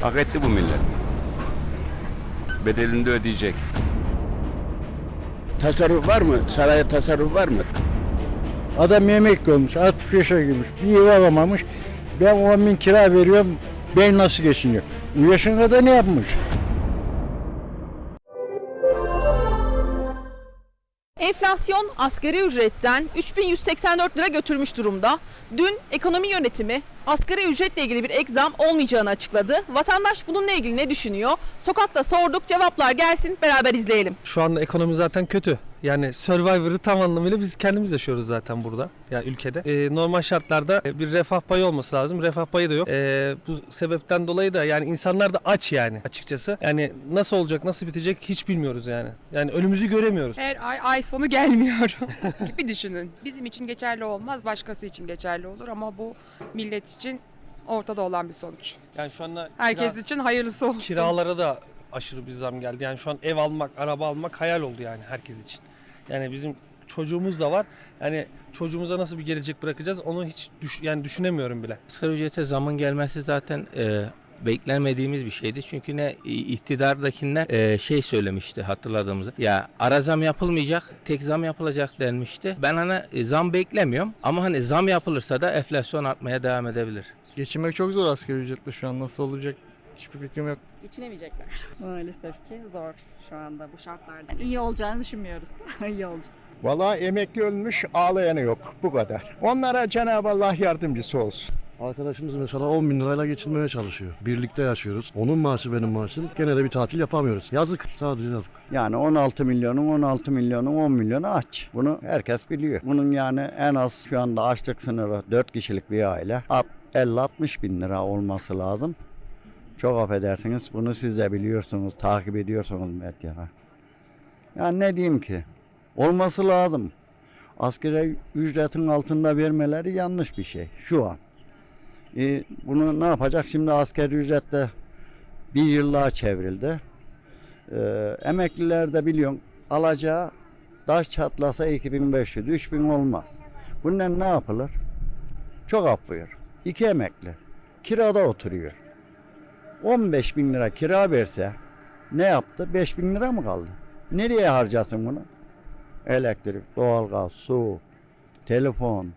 Hak etti bu millet. Bedelini de ödeyecek. Tasarruf var mı? Saraya tasarruf var mı? Adam emekli olmuş, 60 yaşa girmiş, bir ev alamamış. Ben 10 bin kira veriyorum, ben nasıl geçiniyor? Bu yaşında da ne yapmış? Enflasyon asgari ücretten 3184 lira götürmüş durumda. Dün ekonomi yönetimi asgari ücretle ilgili bir ek olmayacağını açıkladı. Vatandaş bununla ilgili ne düşünüyor? Sokakta sorduk cevaplar gelsin beraber izleyelim. Şu anda ekonomi zaten kötü. Yani Survivor'ı tam anlamıyla biz kendimiz yaşıyoruz zaten burada. Yani ülkede. Ee, normal şartlarda bir refah payı olması lazım. Refah payı da yok. Ee, bu sebepten dolayı da yani insanlar da aç yani açıkçası. Yani nasıl olacak, nasıl bitecek hiç bilmiyoruz yani. Yani önümüzü göremiyoruz. Her ay ay sonu gelmiyor gibi düşünün. Bizim için geçerli olmaz, başkası için geçerli olur ama bu millet için ortada olan bir sonuç. Yani şu anda Herkes kira- için hayırlısı olsun. kiralara da aşırı bir zam geldi. Yani şu an ev almak, araba almak hayal oldu yani herkes için. Yani bizim çocuğumuz da var. Yani çocuğumuza nasıl bir gelecek bırakacağız onu hiç düş, yani düşünemiyorum bile. Asgari ücrete zamın gelmesi zaten e, beklenmediğimiz bir şeydi. Çünkü ne iktidardakiler e, şey söylemişti hatırladığımızda. Ya ara zam yapılmayacak, tek zam yapılacak denmişti. Ben hani e, zam beklemiyorum ama hani zam yapılırsa da enflasyon artmaya devam edebilir. Geçinmek çok zor asgari ücretle şu an nasıl olacak hiçbir fikrim yok. geçinemeyecekler. Maalesef ki zor şu anda bu şartlarda. İyi olacağını düşünmüyoruz. İyi olacak. Vallahi emekli ölmüş, ağlayanı yok. Bu kadar. Onlara Cenab-ı Allah yardımcısı olsun. Arkadaşımız mesela 10 bin lirayla geçinmeye çalışıyor. Birlikte yaşıyoruz. Onun maaşı benim maaşım. Gene de bir tatil yapamıyoruz. Yazık. Sadece yazık. Yani 16 milyonun 16 milyonun 10 milyonu aç. Bunu herkes biliyor. Bunun yani en az şu anda açlık sınırı 4 kişilik bir aile. At- 50-60 bin lira olması lazım. Çok affedersiniz bunu siz de biliyorsunuz, takip ediyorsunuz medyada. Yani ne diyeyim ki? Olması lazım. Askere ücretin altında vermeleri yanlış bir şey şu an. E, bunu ne yapacak? Şimdi askeri ücrette bir yıllığa çevrildi. Ee, emekliler de biliyorsun alacağı taş çatlasa 2500, 3000 olmaz. Bununla ne yapılır? Çok affıyor. İki emekli. Kirada oturuyor. 15 bin lira kira verse ne yaptı? 5 bin lira mı kaldı? Nereye harcasın bunu? Elektrik, doğalgaz, su, telefon,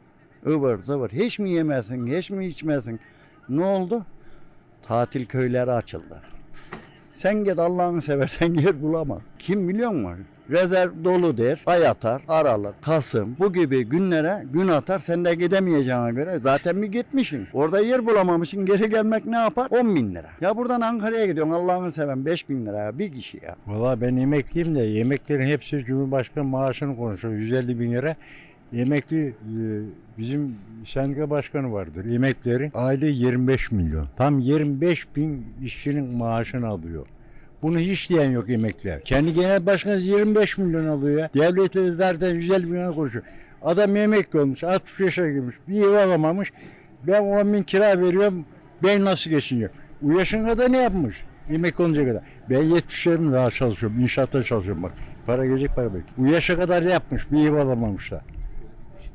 ıvır zıvır. Hiç mi yemesin, hiç mi içmesin? Ne oldu? Tatil köyleri açıldı. Sen git Allah'ını seversen yer bulama. Kim biliyor musun? Rezerv dolu der, ay atar, Aralık, Kasım bu gibi günlere gün atar sen de gidemeyeceğine göre zaten bir gitmişsin. Orada yer bulamamışsın geri gelmek ne yapar? 10 bin lira. Ya buradan Ankara'ya gidiyorsun Allah'ını seven 5 bin lira ya, bir kişi ya. Vallahi ben emekliyim de yemeklerin hepsi Cumhurbaşkanı maaşını konuşuyor. 150 bin lira. Emekli e, bizim sendika başkanı vardır. Emekleri aile 25 milyon. Tam 25 bin işçinin maaşını alıyor. Bunu hiç diyen yok emekliler. Kendi genel başkanı 25 milyon alıyor ya. Devlet zaten 150 milyon konuşuyor. Adam emekli olmuş, 60 yaşa girmiş, bir ev alamamış. Ben 10 bin kira veriyorum, ben nasıl geçiniyorum? Bu yaşına da ne yapmış? Emekli olunca kadar. Ben 70 yaşımda daha çalışıyorum, inşaatta çalışıyorum bak. Para gelecek para bekliyor. Bu yaşa kadar yapmış? Bir ev alamamışlar.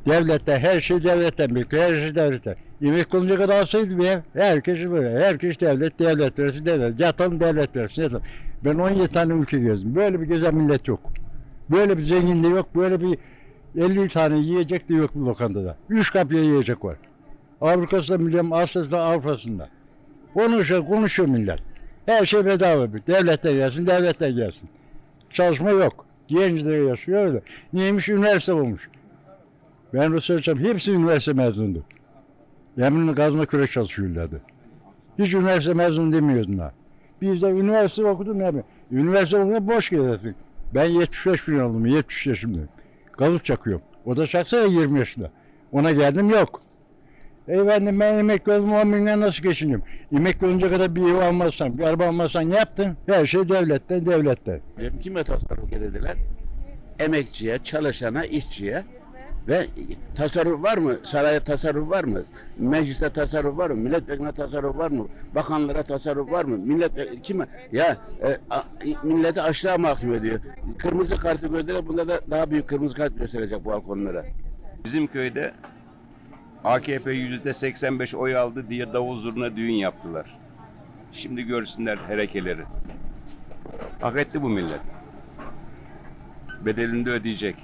Devletten, her şey devletten bekliyor, her şey devletten. Emekli olunca kadar alsaydı ev, herkes böyle, herkes devlet, devlet versin, devlet. Yatalım devlet versin, yatalım. Ben 17 tane ülke gezdim. Böyle bir gezen millet yok. Böyle bir zengin de yok, böyle bir 50 tane yiyecek de yok bu lokantada. Üç kapıya yiyecek var. Avrupa'sında biliyorum, Asya'sında, Avrupa'sında. Konuşuyor, konuşuyor millet. Her şey bedava. Devletten gelsin, devletten gelsin. Çalışma yok. Genç de yaşıyor öyle. Neymiş? Üniversite olmuş. Ben Rusya çalışıyorum. Hepsi üniversite mezundu. Yeminle kazma kürek çalışıyorlardı. Hiç üniversite mezunu demiyordun. Biz de üniversite okudum ya. Üniversite okudum boş gezersin. Ben 75 bin oldum. 70 yaşındayım. Kalıp çakıyorum. O da çaksa ya 20 yaşında. Ona geldim yok. Efendim ben emekli oldum 10 binden nasıl geçiniyorum? Emekli olunca kadar bir ev almazsan, bir araba almazsan ne yaptın? Her şey devletten, devletten. Kime tasarruf edildiler? Emekçiye, çalışana, işçiye. Ve tasarruf var mı? Saraya tasarruf var mı? Mecliste tasarruf var mı? Milletvekiline tasarruf var mı? Bakanlara tasarruf var mı? Millet kime? Ya e, a, milleti açlığa mahkum ediyor. Kırmızı kartı gördüler. Bunda da daha büyük kırmızı kart gösterecek bu balkonlara. Bizim köyde AKP yüzde 85 oy aldı diye davul zurna düğün yaptılar. Şimdi görsünler herekeleri. Hak etti bu millet. Bedelini de ödeyecek.